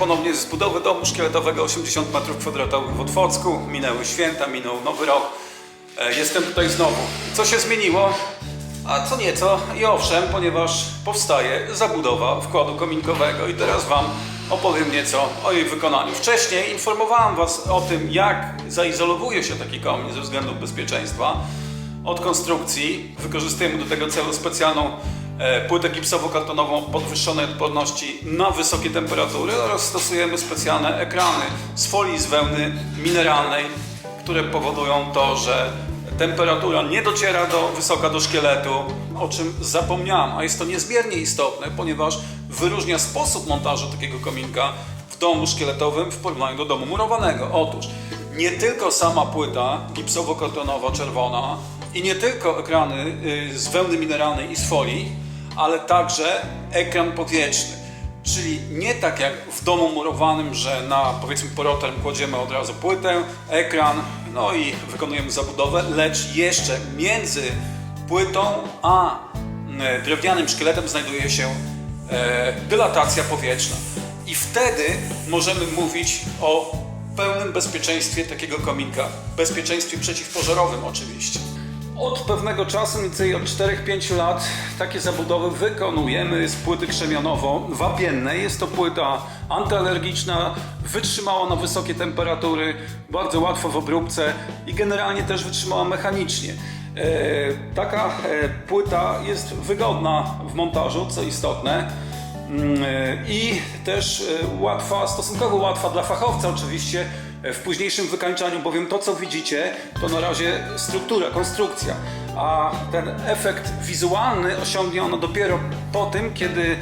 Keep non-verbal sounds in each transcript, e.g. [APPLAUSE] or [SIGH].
ponownie z budowy domu szkieletowego 80 m2 w Otwocku. Minęły święta, minął nowy rok. E, Jestem tutaj znowu. Co się zmieniło? A co nieco i owszem, ponieważ powstaje zabudowa wkładu kominkowego i teraz Wam opowiem nieco o jej wykonaniu. Wcześniej informowałem Was o tym, jak zaizolowuje się taki komin ze względów bezpieczeństwa od konstrukcji. Wykorzystujemy do tego celu specjalną płytę gipsowo-kartonową podwyższonej odporności na wysokie temperatury oraz stosujemy specjalne ekrany z folii z wełny mineralnej, które powodują to, że temperatura nie dociera do wysoka do szkieletu, o czym zapomniałem, a jest to niezmiernie istotne, ponieważ wyróżnia sposób montażu takiego kominka w domu szkieletowym w porównaniu do domu murowanego. Otóż nie tylko sama płyta gipsowo-kartonowa czerwona i nie tylko ekrany y, z wełny mineralnej i z folii, ale także ekran powietrzny. Czyli nie tak jak w domu murowanym, że na powiedzmy porotem kładziemy od razu płytę, ekran, no i wykonujemy zabudowę, lecz jeszcze między płytą a e, drewnianym szkieletem znajduje się e, dylatacja powietrzna. I wtedy możemy mówić o pełnym bezpieczeństwie takiego kominka. Bezpieczeństwie przeciwpożarowym oczywiście. Od pewnego czasu, mniej od 4-5 lat, takie zabudowy wykonujemy z płyty krzemionowo-wapiennej. Jest to płyta antyalergiczna, wytrzymała na wysokie temperatury, bardzo łatwo w obróbce i generalnie też wytrzymała mechanicznie. E, taka e, płyta jest wygodna w montażu, co istotne. Mm, e, I też łatwa, stosunkowo łatwa dla fachowca oczywiście w późniejszym wykańczaniu, bowiem to co widzicie to na razie struktura, konstrukcja, a ten efekt wizualny osiągnie ona dopiero po tym, kiedy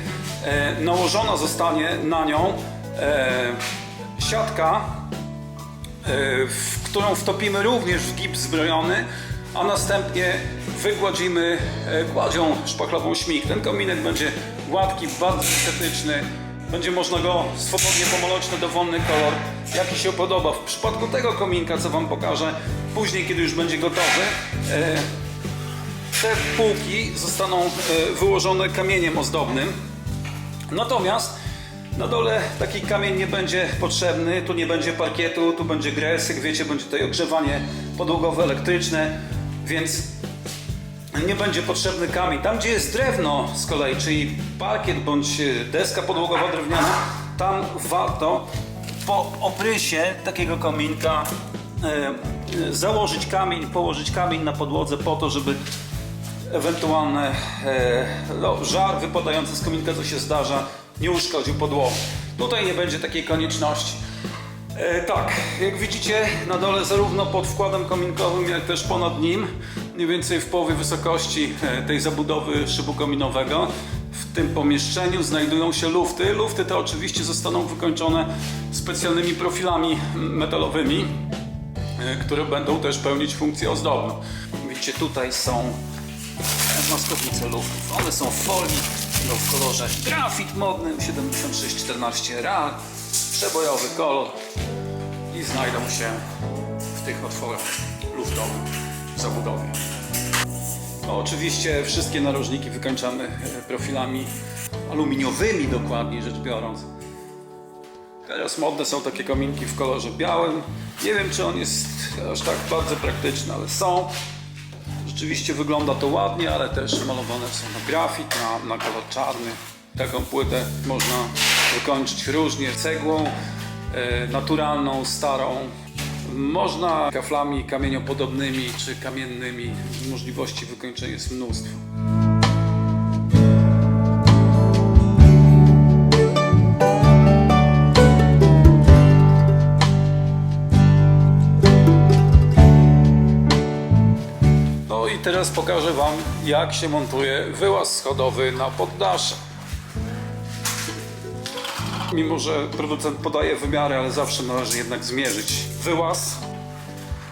e, nałożona zostanie na nią e, siatka, e, w którą wtopimy również w gips zbrojony, a następnie wygładzimy gładzią szpachlową śmig. Ten kominek będzie gładki, bardzo estetyczny. Będzie można go swobodnie pomalować na dowolny kolor, jaki się podoba. W przypadku tego kominka, co Wam pokażę później, kiedy już będzie gotowy, e, te półki zostaną e, wyłożone kamieniem ozdobnym. Natomiast na dole taki kamień nie będzie potrzebny, tu nie będzie parkietu, tu będzie gres, jak wiecie, będzie tutaj ogrzewanie podłogowe, elektryczne, więc nie będzie potrzebny kamień. Tam, gdzie jest drewno z kolei, czyli parkiet bądź e, deska podłogowa drewniana, tam warto po obrysie takiego kominka e, e, założyć kamień, położyć kamień na podłodze po to, żeby ewentualny no, żar wypadający z kominka, co się zdarza, nie uszkodził podłogi. Tutaj nie będzie takiej konieczności. E, tak, jak widzicie na dole zarówno pod wkładem kominkowym, jak też ponad nim, mniej więcej w połowie wysokości e, tej zabudowy szybu kominowego, w tym pomieszczeniu znajdują się lufty. Lufty te oczywiście zostaną wykończone specjalnymi profilami metalowymi, e, które będą też pełnić funkcję ozdobną. Widzicie, tutaj są maskownice luftów. One są w folii, no w kolorze grafit modny 7614 RAL, przebojowy kolor i znajdą się w tych otworach luftowych w zabudowie. No, oczywiście wszystkie narożniki wykończamy e, profilami aluminiowymi dokładniej rzecz biorąc. Teraz modne są takie kominki w kolorze białym. Nie wiem czy on jest aż tak bardzo praktyczny, ale są. Rzeczywiście wygląda to ładnie, ale też malowane są na grafit, na, na kolor czarny. Taką płytę można wykończyć różnie cegłą, e, naturalną, starą. Można kaflami kamieniopodobnymi czy kamiennymi. Możliwości wykończenia jest mnóstwo. No i teraz pokażę Wam, jak się montuje wyłaz schodowy na poddasze. Mimo, że producent podaje wymiary, ale zawsze należy jednak zmierzyć wyłaz.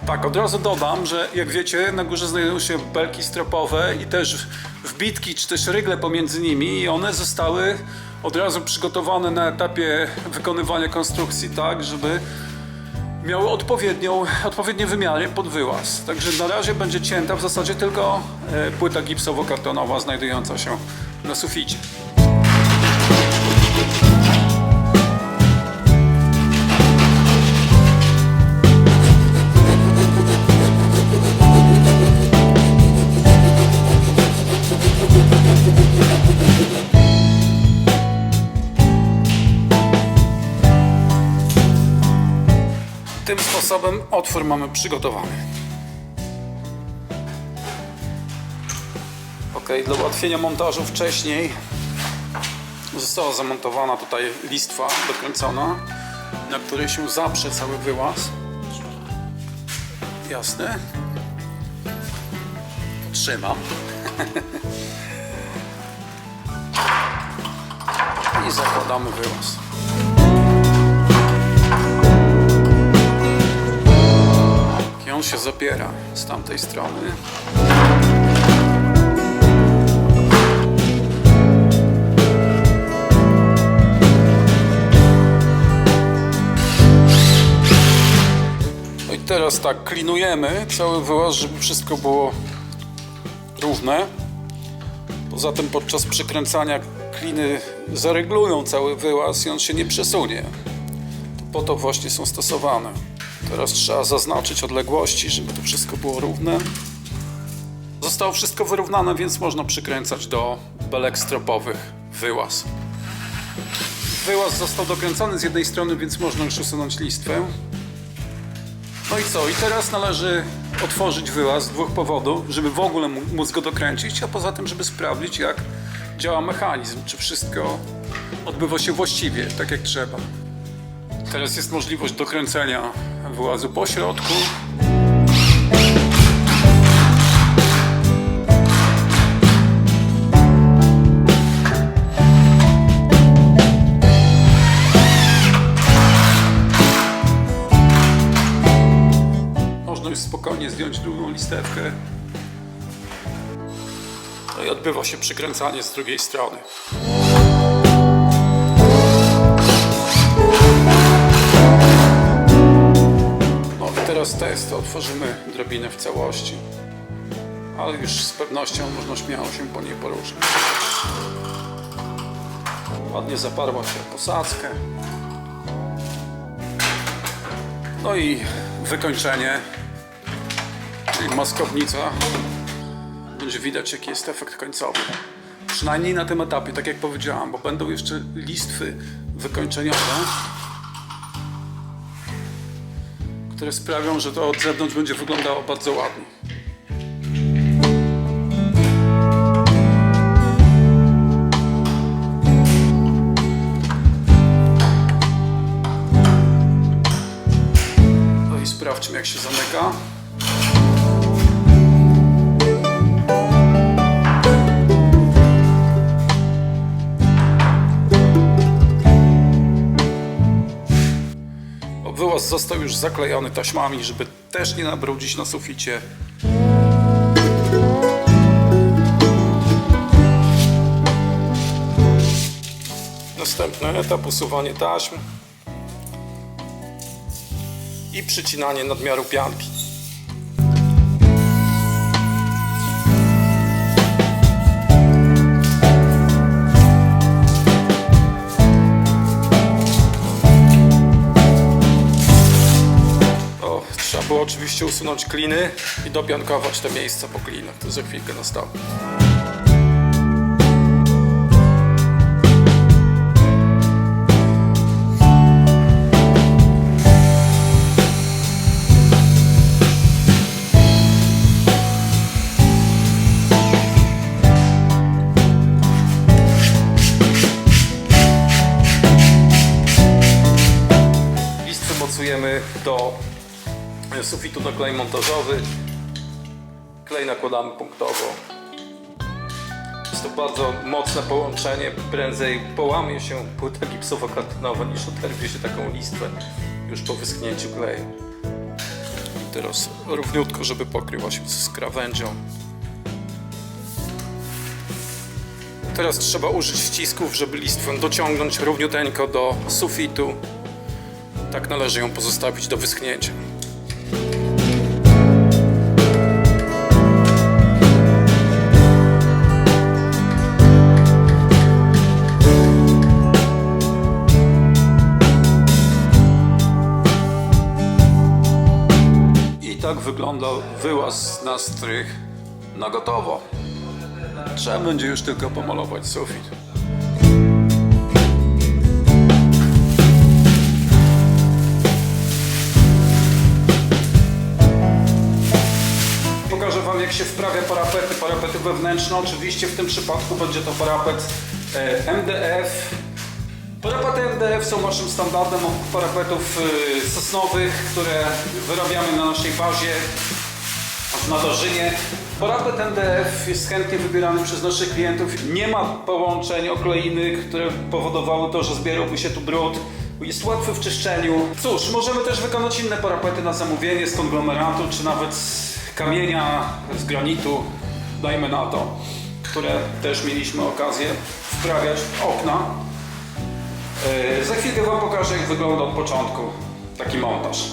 Tak, od razu dodam, że jak wiecie, na górze znajdują się belki stropowe i też wbitki, czy też rygle pomiędzy nimi i one zostały od razu przygotowane na etapie wykonywania konstrukcji, tak, żeby miały odpowiednią, odpowiednie wymiary pod wyłaz. Także na razie będzie cięta w zasadzie tylko e, płyta gipsowo-kartonowa znajdująca się na suficie. Tym sposobem otwór mamy przygotowany. Ok, dla ułatwienia montażu wcześniej została zamontowana tutaj listwa dokręcona, na której się zaprze cały wyłaz. Jasne. Trzymam. [LAUGHS] I zakładamy wyłaz. On się zapiera z tamtej strony. No i teraz tak, klinujemy cały wyłaz, żeby wszystko było równe. Poza tym podczas przykręcania kliny zareglują cały wyłaz i on się nie przesunie. To po to właśnie są stosowane. Teraz trzeba zaznaczyć odległości, żeby to wszystko było równe. Zostało wszystko wyrównane, więc można przykręcać do belek stropowych wyłaz. Wyłaz został dokręcony z jednej strony, więc można już usunąć listwę. No i co? I teraz należy otworzyć wyłaz z dwóch powodów, żeby w ogóle mó- móc go dokręcić, a poza tym, żeby sprawdzić, jak działa mechanizm, czy wszystko odbywa się właściwie, tak jak trzeba. Teraz jest możliwość dokręcenia wyłazu po środku. Można już spokojnie zdjąć drugą listewkę. No i odbywa się przykręcanie z drugiej strony. No i teraz test. Otworzymy drabinę w całości. Ale już z pewnością można śmiało się po niej poruszać. Ładnie zaparła się posadzkę. No i wykończenie, czyli maskownica. Będzie widać jaki jest efekt końcowy. Przynajmniej na tym etapie, tak jak powiedziałam, bo będą jeszcze listwy wykończeniowe, które sprawią, że to od zewnątrz będzie wyglądało bardzo ładnie. No i sprawdźmy jak się zamyka. Został już zaklejony taśmami, żeby też nie nabrudzić na suficie. Następny etap usuwanie taśm i przycinanie nadmiaru pianki. Było oczywiście usunąć kliny i dopiankować te miejsca po klinach. To za chwilkę nastąpi. Sufitu na klej montażowy. Klej nakładamy punktowo. Jest to bardzo mocne połączenie. Prędzej połamie się płyta gipsowo-kartonowa niż oderwie się taką listwę już po wyschnięciu kleju. I teraz równiutko, żeby pokryła się z krawędzią. Teraz trzeba użyć wcisków, żeby listwę dociągnąć równiuteńko do sufitu. Tak należy ją pozostawić do wyschnięcia. wygląda wyłaz na strych na gotowo. Trzeba będzie już tylko pomalować sufit. Pokażę Wam jak się wprawia parapety, parapety wewnętrzne. Oczywiście w tym przypadku będzie to parapet e, MDF Parapety MDF są naszym standardem parapetów e, sosnowych, które wyrabiamy na naszej bazie w Nadorzynie. Parapet MDF jest chętnie wybierany przez naszych klientów. Nie ma połączeń okleiny, które powodowały to, że zbierałby się tu brud. Jest łatwy w czyszczeniu. Cóż, możemy też wykonać inne parapety na zamówienie z konglomeratu, czy nawet z kamienia, z granitu, dajmy na to, które też mieliśmy okazję wprawiać w okna. Yy, za chwilkę Wam pokażę, jak wygląda od początku taki montaż.